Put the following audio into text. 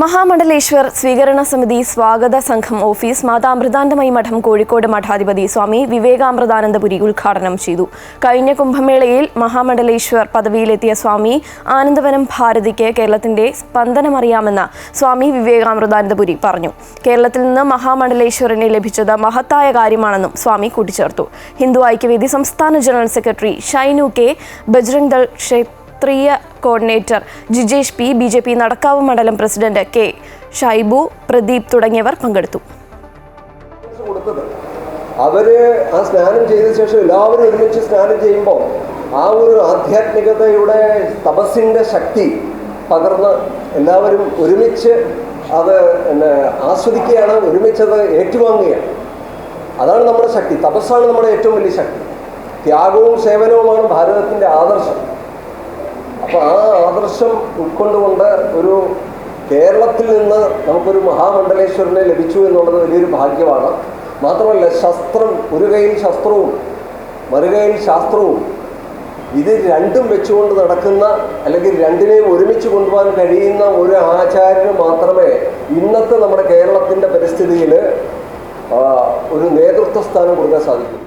മഹാമണ്ഡലേശ്വർ സ്വീകരണ സമിതി സ്വാഗത സംഘം ഓഫീസ് മാതാമൃതാനന്ദമയി മഠം കോഴിക്കോട് മഠാധിപതി സ്വാമി വിവേകാമൃതാനന്ദപുരി ഉദ്ഘാടനം ചെയ്തു. കഴിഞ്ഞ കുംഭമേളയിൽ മഹാമണ്ഡലേശ്വർ പദവിയിലെത്തിയ സ്വാമി ആനന്ദവനം ഭാരതിക്ക് കേരളത്തിന്റെ സ്പന്ദനമറിയാമെന്ന് സ്വാമി വിവേകാമൃതാനന്ദപുരി പറഞ്ഞു. കേരളത്തിൽ നിന്ന് മഹാമണ്ഡലേശ്വറിനെ ലഭിച്ചത് മഹത്തായ കാര്യമാണെന്നും സ്വാമി കൂട്ടിച്ചേർത്തു. ഹിന്ദു ഐക്യവേദി സംസ്ഥാന general secretary Shainu K. Bajrang Dal ക്ഷേത്രീയ coordinator. Jijesh P B J P Nadakkavu മണ്ഡലം പ്രസിഡന്റ് കെ ഷൈബു പ്രദീപ് തുടങ്ങിയവർ പങ്കെടുത്തു. അവർ ആ സ്നാനം ചെയ്ത ശേഷം എല്ലാവരും ഒരുമിച്ച് സ്നാനം ചെയ്യുമ്പോൾ ആ ഒരു ആധ്യാത്മികതയുടെ തപസ്സിന്റെ ശക്തി പകർന്ന് എല്ലാവരും ഒരുമിച്ച് അത് പിന്നെ ആസ്വദിക്കുകയാണ് ഒരുമിച്ചത് ഏറ്റുവാങ്ങുകയാണ്. അതാണ് നമ്മുടെ ശക്തി. തപസ്സാണ് നമ്മുടെ ഏറ്റവും വലിയ ശക്തി. ത്യാഗവും സേവനവുമാണ് ഭാരതത്തിന്റെ ആദർശം. അപ്പോൾ ആ ആദർശം ഉൾക്കൊണ്ടുകൊണ്ട് ഒരു കേരളത്തിൽ നിന്ന് നമുക്കൊരു മഹാമണ്ഡലേശ്വരനെ ലഭിച്ചു എന്നുള്ളത് വലിയൊരു ഭാഗ്യമാണ്. മാത്രമല്ല ശസ്ത്രം ഒരു കൈയിൽ ശസ്ത്രവും മറുകൈയിൽ ശാസ്ത്രവും ഇത് രണ്ടും വെച്ചുകൊണ്ട് നടക്കുന്ന അല്ലെങ്കിൽ രണ്ടിനെയും ഒരുമിച്ച് കൊണ്ടുപോകാൻ കഴിയുന്ന ഒരു ആചാര്യന് മാത്രമേ ഇന്നത്തെ നമ്മുടെ കേരളത്തിന്റെ പരിസ്ഥിതിയിൽ ഒരു നേതൃത്വ സ്ഥാനം കൊടുക്കാൻ സാധിക്കൂ.